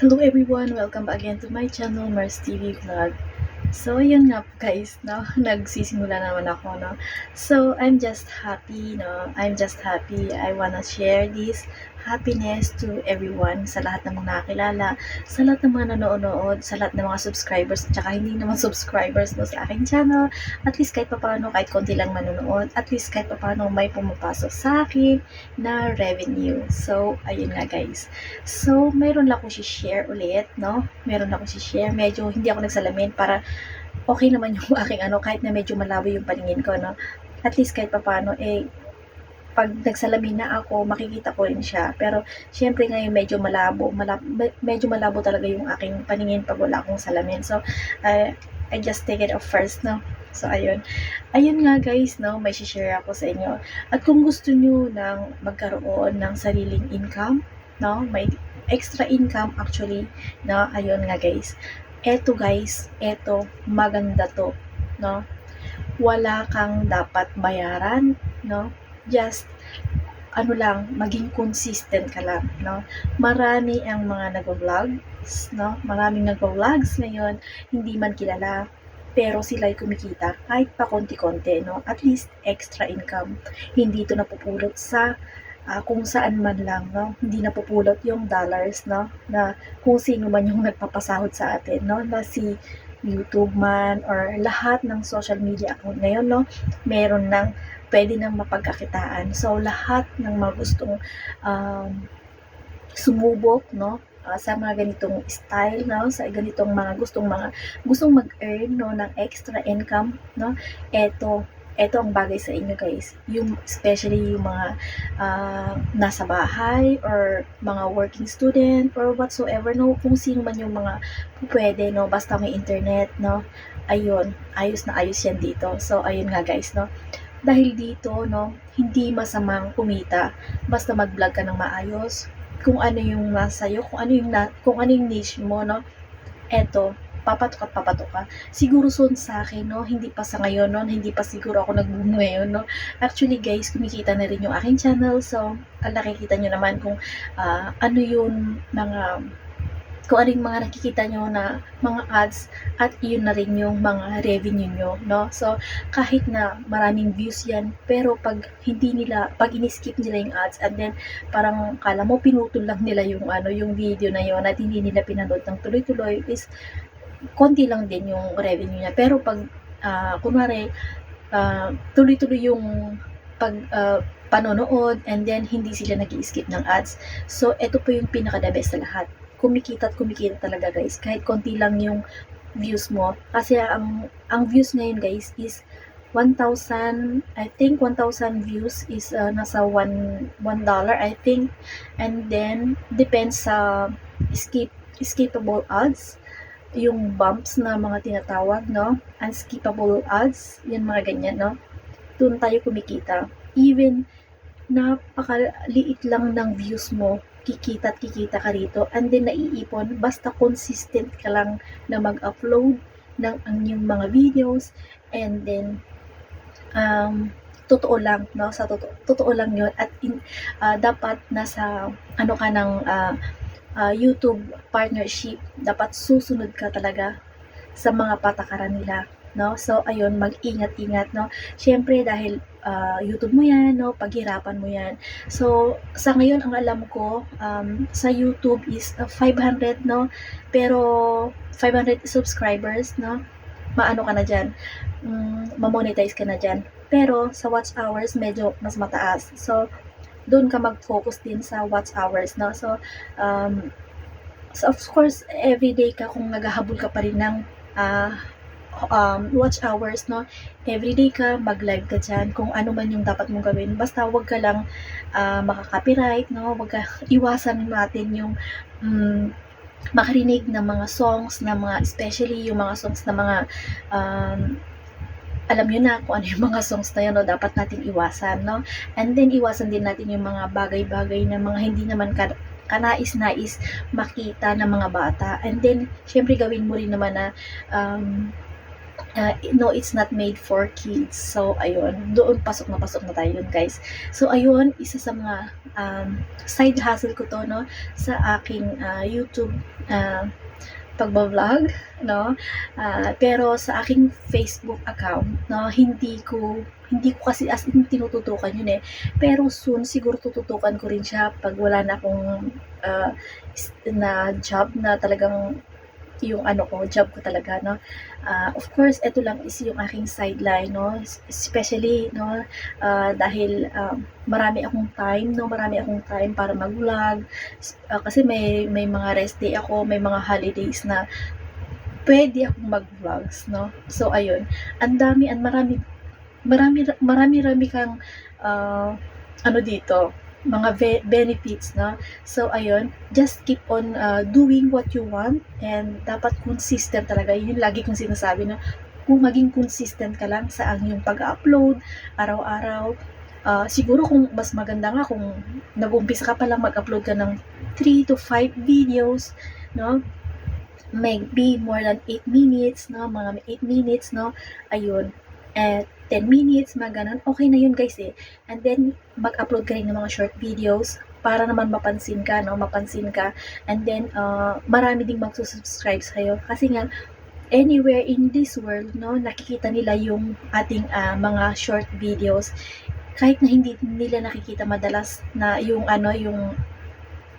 Hello everyone! Welcome back again to my channel, Mars TV Vlog. So, yun nga guys, no? Nagsisimula naman ako, no? So, I'm just happy, no? I'm just happy. I wanna share this happiness to everyone, sa lahat ng mga nakakilala, sa lahat ng mga nanonood, sa lahat ng mga subscribers, at saka hindi naman subscribers no, sa aking channel. At least kahit papano, kahit konti lang manonood, at least kahit papano may pumapasok sa akin na revenue. So, ayun nga guys. So, mayroon lang akong share ulit, no? Meron lang akong share. Medyo hindi ako nagsalamin para okay naman yung aking ano, kahit na medyo malabo yung paningin ko, no? At least kahit papano, eh, pag nagsalamin na ako, makikita ko rin siya. Pero, syempre ngayon medyo malabo, malabo medyo malabo talaga yung aking paningin pag wala akong salamin. So, I, I just take it off first, no? So, ayun. Ayun nga guys, no, may share ako sa inyo. At kung gusto nyo ng magkaroon ng sariling income, no, may extra income actually, no, ayun nga guys. Eto guys, eto, maganda to, no. Wala kang dapat bayaran, no. Just, ano lang, maging consistent ka lang, no. Marami ang mga nag-vlogs, no. Maraming nag-vlogs ngayon, hindi man kilala, pero sila'y kumikita kahit pa konti-konti, no? At least extra income. Hindi ito napupulot sa ah, kung saan man lang, no? Hindi napupulot yung dollars, no? Na kung sino man yung nagpapasahod sa atin, no? Na si YouTube man or lahat ng social media account ngayon, no? Meron ng pwede nang mapagkakitaan. So, lahat ng mga gustong um, sumubok, no? ah, sa mga ganitong style, no? Sa ganitong mga gustong mga gustong mag-earn, no, ng extra income, no? Eto, eto ang bagay sa inyo guys. Yung especially yung mga ah, nasa bahay or mga working student or whatsoever, no? Kung sino man yung mga pwede, no? Basta may internet, no? Ayun, ayos na ayos yan dito. So, ayun nga guys, no? Dahil dito, no, hindi masamang kumita basta mag-vlog ka ng maayos, kung ano yung nasa iyo, kung ano yung na, kung ano yung niche mo, no? Eto, papatok at papatok ka. Siguro soon sa akin, no? Hindi pa sa ngayon, no? Hindi pa siguro ako nag-boom ngayon, no? Actually, guys, kumikita na rin yung aking channel. So, nakikita nyo naman kung ah, ano yung mga kung ano yung mga nakikita nyo na mga ads at yun na rin yung mga revenue nyo, no? So, kahit na maraming views yan, pero pag hindi nila, pag in-skip nila yung ads and then parang kala mo pinutol lang nila yung ano, yung video na yun at hindi nila pinanood ng tuloy-tuloy is konti lang din yung revenue niya. Pero pag, ah, kunwari, ah, tuloy-tuloy yung pag ah, panonood and then hindi sila nag skip ng ads. So, ito po yung pinaka-the best sa lahat. Kumikita at kumikita talaga guys. Kahit konti lang yung views mo. Kasi ang, ang views ngayon guys is 1,000, I think 1,000 views is uh, nasa 1, 1 dollar I think. And then, depends sa skip, skippable ads yung bumps na mga tinatawag, no? Unskippable ads, yan mga ganyan, no? Doon tayo kumikita. Even napakaliit lang ng views mo, kikita at kikita ka rito, and then naiipon, basta consistent ka lang na mag-upload ng ang yung mga videos, and then, um, totoo lang, no? Sa totoo, totoo lang yun, at in, ah, dapat nasa, ano ka ng, ah, ah, YouTube partnership, dapat susunod ka talaga sa mga patakaran nila, no? So, ayun, mag-ingat-ingat, no? Syempre, dahil ah, YouTube mo yan, no? Paghirapan mo yan. So, sa ngayon, ang alam ko, um, sa YouTube is ah, 500, no? Pero, 500 subscribers, no? Maano ka na dyan, mm, mamonetize ka na dyan. Pero, sa watch hours, medyo mas mataas. So, doon ka mag-focus din sa watch hours, no? So, um, so of course, everyday ka kung naghahabol ka pa rin ng ah, um, watch hours, no? Everyday ka, mag-live ka dyan, kung ano man yung dapat mong gawin. Basta wag ka lang ah, makaka-copyright, no? Wag ka, iwasan natin yung mm, makarinig ng mga songs, na mga, especially yung mga songs na mga um, alam nyo na kung ano yung mga songs na yun, no, dapat natin iwasan, no? And then, iwasan din natin yung mga bagay-bagay na mga hindi naman ka, kanais-nais makita ng mga bata. And then, syempre gawin mo rin naman na um, uh, no, it's not made for kids. So, ayun, doon pasok na pasok na tayo guys. So, ayun, isa sa mga um, side hustle ko to, no, sa aking uh, YouTube uh, pagbablog, no? Ah, pero sa aking Facebook account, no, hindi ko hindi ko kasi as in tinututukan yun eh. Pero soon siguro tututukan ko rin siya pag wala na akong is- na job na talagang yung ano ko, job ko talaga, no? Ah, of course, ito lang is yung aking sideline, no? Es- Especially, no? ah, dahil um, marami akong time, no? Marami akong time para mag-vlog. Ah, kasi may, may mga rest day ako, may mga holidays na pwede akong mag-vlogs, no? So, ayun. Ang dami, ang marami, marami, marami, marami kang, ah, ano dito, mga ve- benefits, no? So, ayun, just keep on uh, doing what you want and dapat consistent talaga. Yun lagi kong sinasabi, no? Kung maging consistent ka lang sa ang pag-upload, araw-araw, ah, siguro kung mas maganda nga kung nag-umpisa ka pa lang mag-upload ka ng 3 to 5 videos, no? Maybe more than 8 minutes, no? Mga 8 minutes, no? Ayun. At 10 minutes, mga ganun. Okay na yun, guys, eh. And then, mag-upload ka rin ng mga short videos para naman mapansin ka, no? Mapansin ka. And then, uh, marami ding magsusubscribe sa'yo. Kasi nga, anywhere in this world, no, nakikita nila yung ating ah, mga short videos. Kahit na hindi nila nakikita madalas na yung ano, yung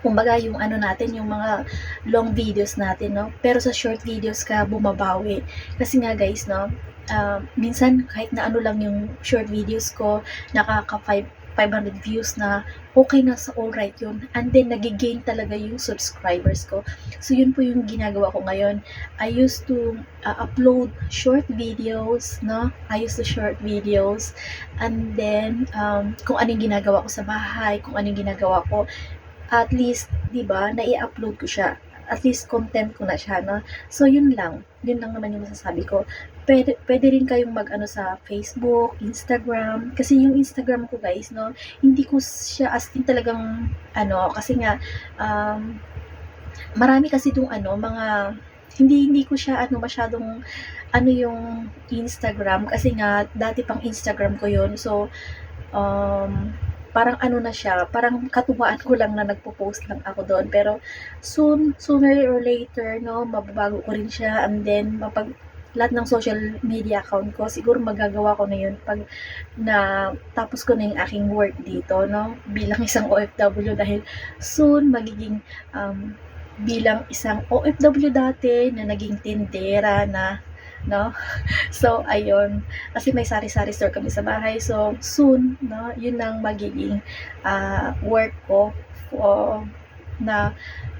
kumbaga yung ano natin, yung mga long videos natin, no? Pero sa short videos ka bumabawi. Kasi nga guys, no, ah, minsan kahit na ano lang yung short videos ko, nakaka 5 500 views na okay na sa alright yun. And then, nagigain talaga yung subscribers ko. So, yun po yung ginagawa ko ngayon. I used to uh, upload short videos, no? I used to short videos. And then, um, kung anong ginagawa ko sa bahay, kung anong ginagawa ko, at least, di ba, nai-upload ko siya. At least, content ko na siya, no? So, yun lang. Yun lang naman yung masasabi ko. Pwede, pwede rin kayong mag-ano sa Facebook, Instagram. Kasi yung Instagram ko, guys, no? Hindi ko siya as in talagang, ano, kasi nga, um, marami kasi itong ano, mga, hindi, hindi ko siya, ano, masyadong, ano yung Instagram. Kasi nga, dati pang Instagram ko yun. So, um, parang ano na siya, parang katuwaan ko lang na nagpo-post lang ako doon. Pero soon, sooner or later, no, mababago ko rin siya and then mapag lahat ng social media account ko, siguro magagawa ko na yun pag na tapos ko na yung aking work dito, no, bilang isang OFW dahil soon magiging um, bilang isang OFW dati na naging tindera na no? So ayun. Kasi may sari-sari store kami sa bahay. So soon no yun ang magiging ah, work ko o na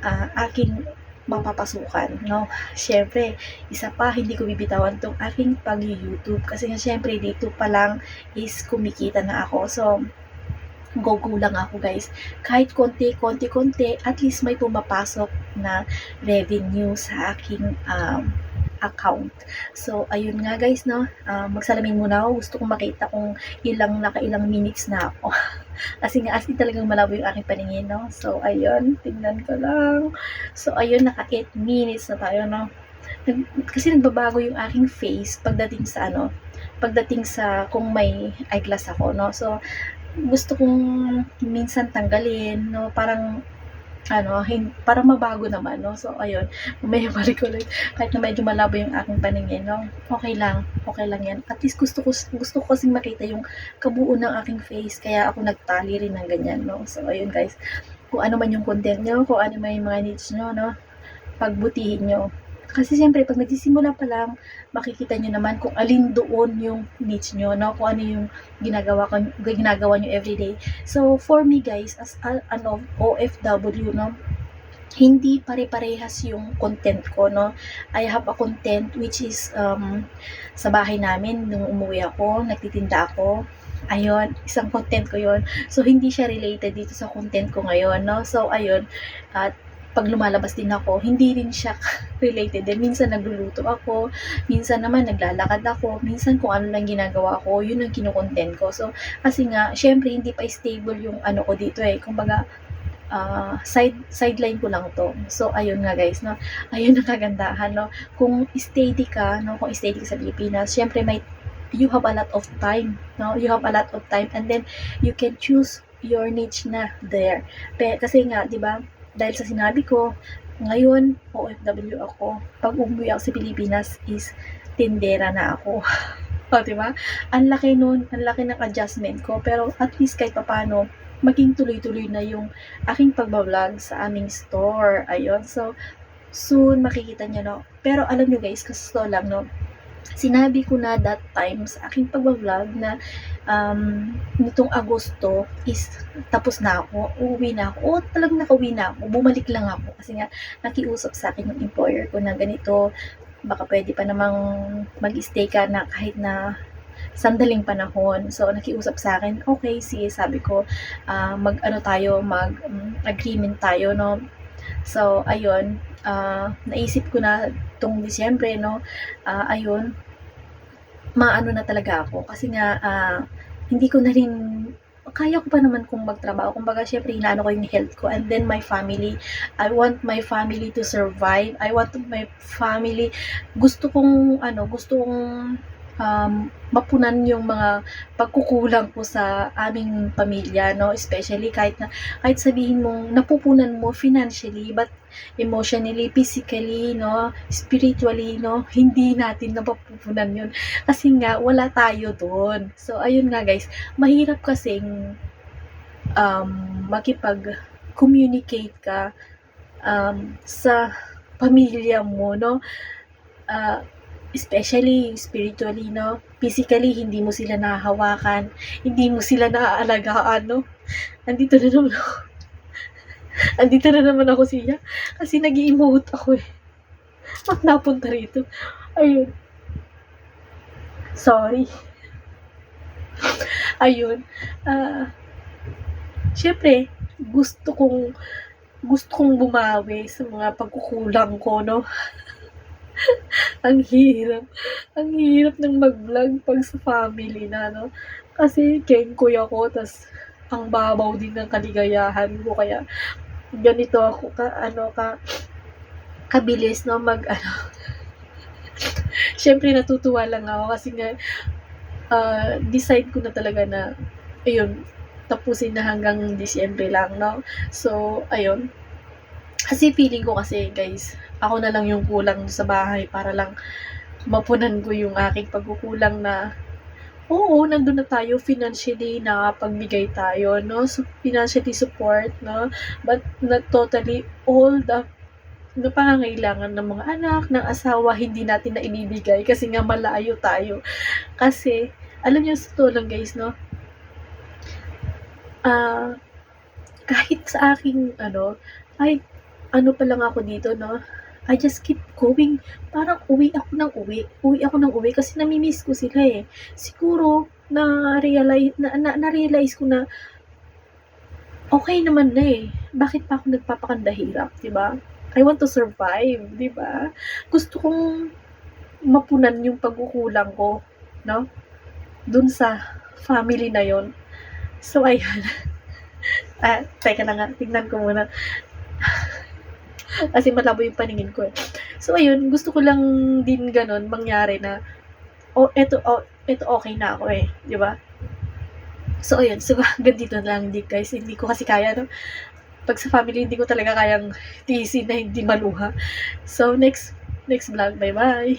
ah, aking mapapasukan no? Syempre isa pa hindi ko bibitawan tong aking pag-YouTube. Kasi nga syempre dito pa lang is kumikita na ako. So go go lang ako guys. Kahit konti konti konti at least may pumapasok na revenue sa aking um, account. So, ayun nga guys, no? Ah, magsalamin muna ako. Gusto kong makita kung ilang nakailang minutes na ako. Kasi nga, as in talagang malabo yung aking paningin, no? So, ayun. Tingnan ko lang. So, ayun, naka 8 minutes na tayo, no? Kasi nagbabago yung aking face pagdating sa ano, pagdating sa kung may eyeglass ako, no? So, gusto kong minsan tanggalin, no? Parang ano, hin parang mabago naman, no? So, ayun, mamaya balik ulit. Kahit na medyo malabo yung aking paningin, no? Okay lang, okay lang yan. At least gusto ko, gusto ko kasing makita yung kabuo ng aking face, kaya ako nagtali rin ng ganyan, no? So, ayun guys, kung ano man yung content nyo, kung ano man yung mga needs nyo, no? Pagbutihin nyo. Kasi siyempre, pag nagsisimula pa lang, makikita nyo naman kung alin doon yung needs nyo, no? Kung ano yung ginagawa, ko, ginagawa nyo everyday. So, for me guys, as a, ano, OFW, no? hindi pare-parehas yung content ko, no? I have a content which is um, sa bahay namin, nung umuwi ako, nagtitinda ako. Ayun, isang content ko yon So, hindi siya related dito sa content ko ngayon, no? So, ayun, at pag lumalabas din ako, hindi rin siya related din. Minsan nagluluto ako, minsan naman naglalakad ako, minsan kung ano lang ginagawa ko, yun ang kinukontent ko. So, kasi nga, syempre, hindi pa stable yung ano ko dito eh. Kumbaga, ah, side sideline ko lang 'to. So ayun nga guys 'no, ayun ang kagandahan 'no, kung steady ka 'no, kung steady ka sa Pilipinas siyempre may you have a lot of time 'no, you have a lot of time and then you can choose your niche na there. Pe kasi nga 'di ba, dahil sa sinabi ko, ngayon OFW ako, 'pag umuwi ako sa Pilipinas is tindera na ako. Oh, 'di ba? Ang laki nun, ang laki ng adjustment ko pero at least kahit papaano maging tuloy-tuloy na yung aking pagba-vlog sa aming store, ayun. So, soon makikita niyo 'no. Pero alam niyo guys, kasi lang 'no, sinabi ko na that time sa aking pagba-vlog na, um, nitong Agosto is tapos na ako, uuwi na ako. Oo, talagang nakauwi na ako, bumalik lang ako kasi nga nakiusap sa'kin yung employer ko na ganito, baka puwede pa namang mag-stay ka na kahit na sandaling panahon. So, nakiusap sa'kin, "Okey, sige," sabi ko, ah, mag-ano tayo, mag, hmm, agreement tayo 'no. So, ayun, ah, naisip ko na 'tong Disyembre 'no, ah, ayun, maano na talaga ako kasi nga, ah, hindi ko na rin kaya ko pa naman kung magtrabaho. Kumbaga siyempre inaano ko yung health ko and then my family. I want my family to survive. I want my family gusto kong ano, gusto kong, um, mapunan yung mga pagkukulang ko sa aming pamilya 'no, especially kahit na kahit sabihin mong napupunan mo financially but emotionally, physically 'no, spiritually 'no, hindi natin napapupunan yun. Kasi nga wala tayo dun. So, ayun nga guys, mahirap kasing, um, makipag-communicate ka, um, sa pamilya mo 'no, ah, especially spiritually 'no, physically hindi mo sila nahahawakan, hindi mo sila naaalagaan 'no. Andito na naman ako. Andito na naman ako siya kasi nag-e-emote ako, eh. Ba't napunta rito? Ayun. Sorry. Ayun, ah, siyempre gusto kong gusto kong bumawi sa mga pagkukulang ko 'no. Ang hirap, ang hirap ng mag-vlog 'pag sa family na 'no, kasi kengkoy ako ta's ang babaw din ng kaligayahan ko kaya ganito ako ka-ano, ka kabilis 'no mag-ano. Siyempre natutuwa lang ako kasi nga, ah, decide ko na talaga na ayun, tapusin na hanggang Disyembre lang 'no. So, ayun. Kasi feeling ko kasi guys, ako na lang yung kulang sa bahay para lang mapunan ko yung aking pagkukulang na oo, nandun na tayo financially, nakapagbigay tayo 'no, so financially support 'no, but not totally all the na pangangailangan ng mga anak, ng asawa hindi natin naibibigay kasi nga malayo tayo. Kasi alam niyo sa lang guys 'no? Ah, kahit sa aking ano, kahit ano pa lang ako dito 'no, I just keep going. Parang uwi ako ng uwi, uwi ako ng uwi kasi nami-miss ko sila, eh. Siguro na-reali na na na-realize ko na okey naman na, eh, bakit pa ako nagpapakandahirap, 'di ba? I want to survive, 'di ba? Gusto kong mapunan yung pagkukulang ko 'no, dun sa family na yun. So, ayan. Ah, teka lang nga, tignan ko muna. Kasi malabo yung paningin ko, eh. So, ayun, gusto ko lang din gano'n mangyari na, oh, eto oh, eto okey na ako, eh, 'di ba? So, ayun, so hanggang dito na lang din guys, hindi ko kasi kaya 'no, 'pag sa family hindi ko talaga kayang tiisin na hindi maluha. So, next next vlog, bye-bye.